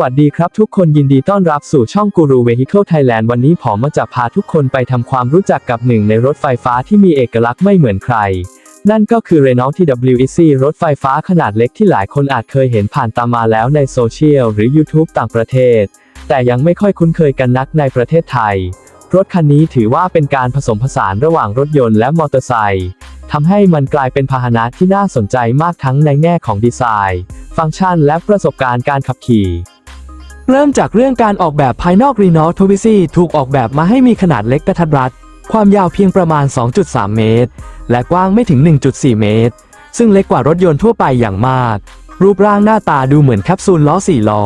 วัสดีครับทุกคนยินดีต้อนรับสู่ช่องกูรู Vehicle Thailand วันนี้ผมมาจะพาทุกคนไปทำความรู้จักกับหนึ่งในรถไฟฟ้าที่มีเอกลักษณ์ไม่เหมือนใคร นั่นก็คือ Renault TWEC รถไฟฟ้าขนาดเล็กที่หลายคนอาจเคยเห็นผ่านตามมาแล้วในโซเชียลหรือ YouTube ต่างประเทศ แต่ยังไม่ค่อยคุ้นเคยกันนักในประเทศไทย รถคันนี้ถือว่าเป็นการผสมผสานระหว่างรถยนต์และมอเตอร์ไซค์ทำให้มันกลายเป็นพาหนะที่น่าสนใจมากทั้งในแง่ของดีไซน์ ฟังก์ชันและประสบการณ์การขับขี่ เริ่มจากเรื่องการออกแบบภายนอก Renault t w i c y ถูกออกแบบมาให้มีขนาดเล็กกระทัดรัด ความยาวเพียงประมาณ 2.3 เมตร และกว้างไม่ถึง 1.4 เมตร ซึ่งเล็กกว่ารถยนต์ทั่วไปอย่างมาก รูปร่างหน้าตาดูเหมือนแคปซูลล้อ4ล้อ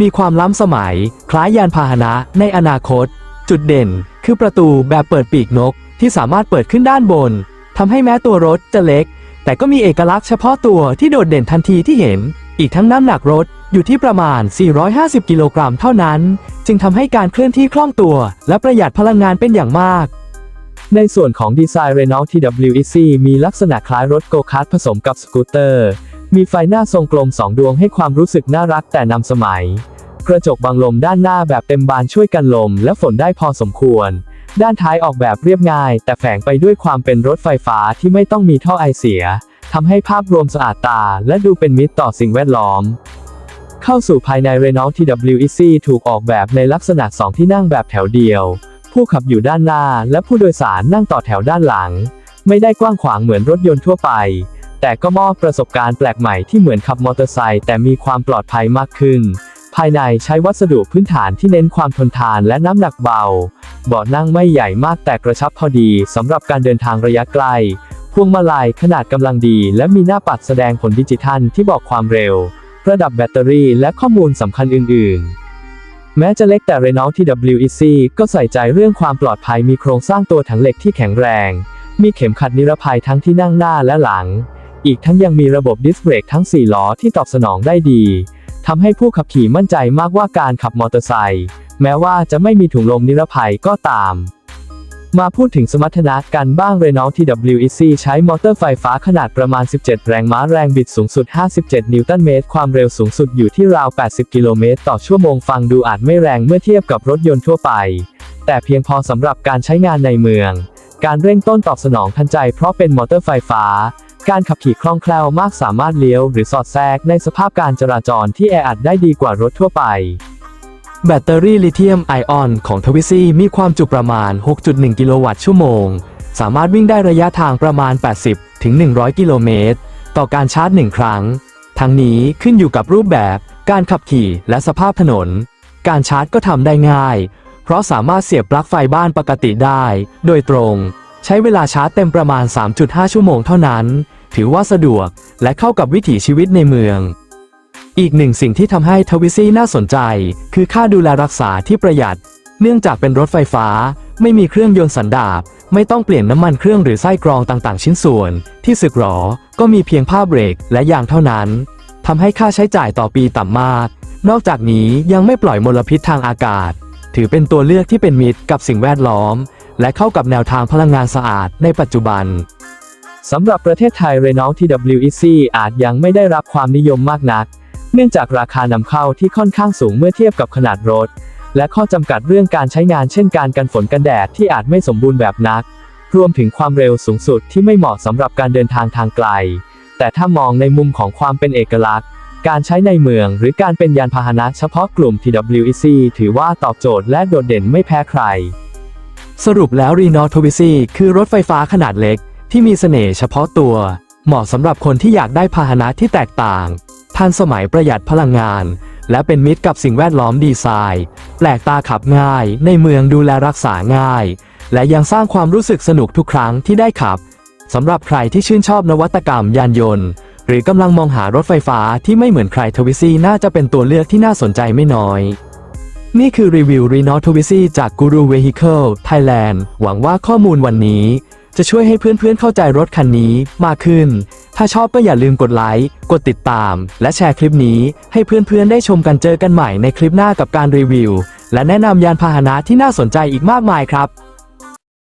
มีความล้ำสมัย คล้ายยานพาหนะในอนาคต จุดเด่น คือประตูแบบเปิดปีกนกที่สามารถเปิดขึ้นด้านบนทำให้แม้ตัวรถจะเล็ก แต่ก็มีเอกลักษณ์เฉพาะตัวที่โดดเด่นทันทีที่เห็น อีกทั้งน้ำหนักรถ อยู่ที่ประมาณ 450 กิโลกรัมเท่านั้น จึงทำให้การเคลื่อนที่คล่องตัว และประหยัดพลังงานเป็นอย่างมากในส่วนของดีไซน์ Renault TWEC มีลักษณะคล้ายรถโกคาร์ทผสมกับสกูตเตอร์ มีไฟหน้าทรงกลมสองดวงให้ความรู้สึกน่ารักแต่นำสมัย กระจกบังลมด้านหน้าแบบเต็มบานช่วยกันลมและฝนได้พอสมควร ด้านท้ายออกแบบเรียบง่าย แต่แฝงไปด้วยความเป็นรถไฟฟ้าที่ไม่ต้องมีท่อไอเสียทำให้ภาพรวมสะอาดตา และดูเป็นมิตรต่อสิ่งแวดล้อม เข้าสู่ภายใน Renault TWEC ถูกออกแบบในลักษณะ 2 ที่นั่งแบบแถวเดียว ผู้ขับอยู่ด้านหน้า และผู้โดยสารนั่งต่อแถวด้านหลัง ไม่ได้กว้างขวางเหมือนรถยนต์ทั่วไป แต่ก็มอบประสบการณ์แปลกใหม่ที่เหมือนขับมอเตอร์ไซค์แต่มีความปลอดภัยมากขึ้น ภายในใช้วัสดุพื้นฐานที่เน้นความทนทานและน้ำหนักเบา เบาะนั่งไม่ใหญ่มากแต่กระชับพอดีสำหรับการเดินทางระยะไกลพวงมาลัยขนาดกำลังดี และมีหน้าปัดแสดงผลดิจิทัลที่บอกความเร็ว ระดับแบตเตอรี่และข้อมูลสำคัญอื่น ๆ แม้จะเล็กแต่ Renault TWEC ก็ใส่ใจเรื่องความปลอดภัยมีโครงสร้างตัวถังเหล็กที่แข็งแรง มีเข็มขัดนิรภัยทั้งที่นั่งหน้าและหลัง อีกทั้งยังมีระบบดิสเบรกทั้ง 4 ล้อที่ตอบสนองได้ดีทำให้ผู้ขับขี่มั่นใจมากว่าการขับมอเตอร์ไซค์แม้ว่าจะไม่มีถุงลมนิรภัยก็ตาม มาพูดถึงสมรรถนะกันบ้าง Renault TWEC ใช้มอเตอร์ไฟฟ้าขนาดประมาณ 17 แรงม้าแรงบิดสูงสุด 57 นิวตันเมตร ความเร็วสูงสุดอยู่ที่ราว 80 กิโลเมตรต่อชั่วโมง ฟังดูอาจไม่แรงเมื่อเทียบกับรถยนต์ทั่วไป แต่เพียงพอสำหรับการใช้งานในเมือง การเร่งต้นตอบสนองทันใจเพราะเป็นมอเตอร์ไฟฟ้า การขับขี่คล่องแคล่วมากสามารถเลี้ยว หรือสอดแทรกในสภาพการจราจรที่แออัดได้ดีกว่ารถทั่วไป แบตเตอรี่ลิเธียมไอออนของทวิซี่มีความจุประมาณ 6.1 กิโลวัตต์ชั่วโมง สามารถวิ่งได้ระยะทางประมาณ 80 ถึง 100 กิโลเมตร ต่อการชาร์จ 1 ครั้ง ทั้งนี้ขึ้นอยู่กับรูปแบบ การขับขี่และสภาพถนน การชาร์จก็ทำได้ง่าย เพราะสามารถเสียบปลั๊กไฟบ้านปกติได้ โดยตรง ใช้เวลาชาร์จเต็มประมาณ 3.5 ชั่วโมงเท่านั้น ถือว่าสะดวกและเข้ากับวิถีชีวิตในเมือง อีกหนึ่งสิ่งที่ทำให้ทวิซี่น่าสนใจ คือค่าดูแลรักษาที่ประหยัด เนื่องจากเป็นรถไฟฟ้า ไม่มีเครื่องยนต์สันดาปไม่ต้องเปลี่ยนน้ำมันเครื่องหรือไส้กรองต่างๆ ชิ้นส่วน ที่สึกหรอ ก็มีเพียงผ้าเบรกและยางเท่านั้นทำให้ค่าใช้จ่ายต่อปีต่ำมาก นอกจากนี้ยังไม่ปล่อยมลพิษทางอากาศ ถือเป็นตัวเลือกที่เป็นมิตรกับสิ่งแวดล้อม และเข้ากับแนวทางพลังงานสะอาดในปัจจุบันสำหรับประเทศไทย Renault TWEC อาจยังไม่ได้รับความนิยมมากนัก เนื่องจากราคานำเข้าที่ค่อนข้างสูงเมื่อเทียบกับขนาดรถ และข้อจำกัดเรื่องการใช้งานเช่นการกันฝนกันแดดที่อาจไม่สมบูรณ์แบบนัก รวมถึงความเร็วสูงสุดที่ไม่เหมาะสำหรับการเดินทางทางไกล แต่ถ้ามองในมุมของความเป็นเอกลักษณ์ การใช้ในเมืองหรือการเป็นยานพาหนะเฉพาะกลุ่ม TWEC ถือว่าตอบโจทย์และโดดเด่นไม่แพ้ใคร สรุปแล้ว Renault t w i c คือรถไฟฟ้าขนาดเล็ก ที่มีเสน่ห์เฉพาะตัว เหมาะสำหรับคนที่อยากได้พาหนะที่แตกต่าง ทันสมัยประหยัดพลังงาน และเป็นมิตรกับสิ่งแวดล้อมดีไซน์ แปลกตาขับง่าย ในเมืองดูแลรักษาง่าย และยังสร้างความรู้สึกสนุกทุกครั้งที่ได้ขับสำหรับใครที่ชื่นชอบนวัตกรรมยานยนต์ หรือกำลังมองหารถไฟฟ้าที่ไม่เหมือนใครทวิซี่น่าจะเป็นตัวเลือกที่น่าสนใจไม่น้อย นี่คือรีวิว Renault t w i c y จาก Guru Vehicle Thailand หวังว่าข้อมูลวันนี้ จะช่วยให้เพื่อนๆเข้าใจรถคันนี้มากขึ้น ถ้าชอบก็อย่าลืมกดไลค์ กดติดตาม และแชร์คลิปนี้ให้เพื่อนๆได้ชมกันเจอกันใหม่ในคลิปหน้ากับการรีวิว และแนะนำยานพาหนะที่น่าสนใจอีกมากมายครับ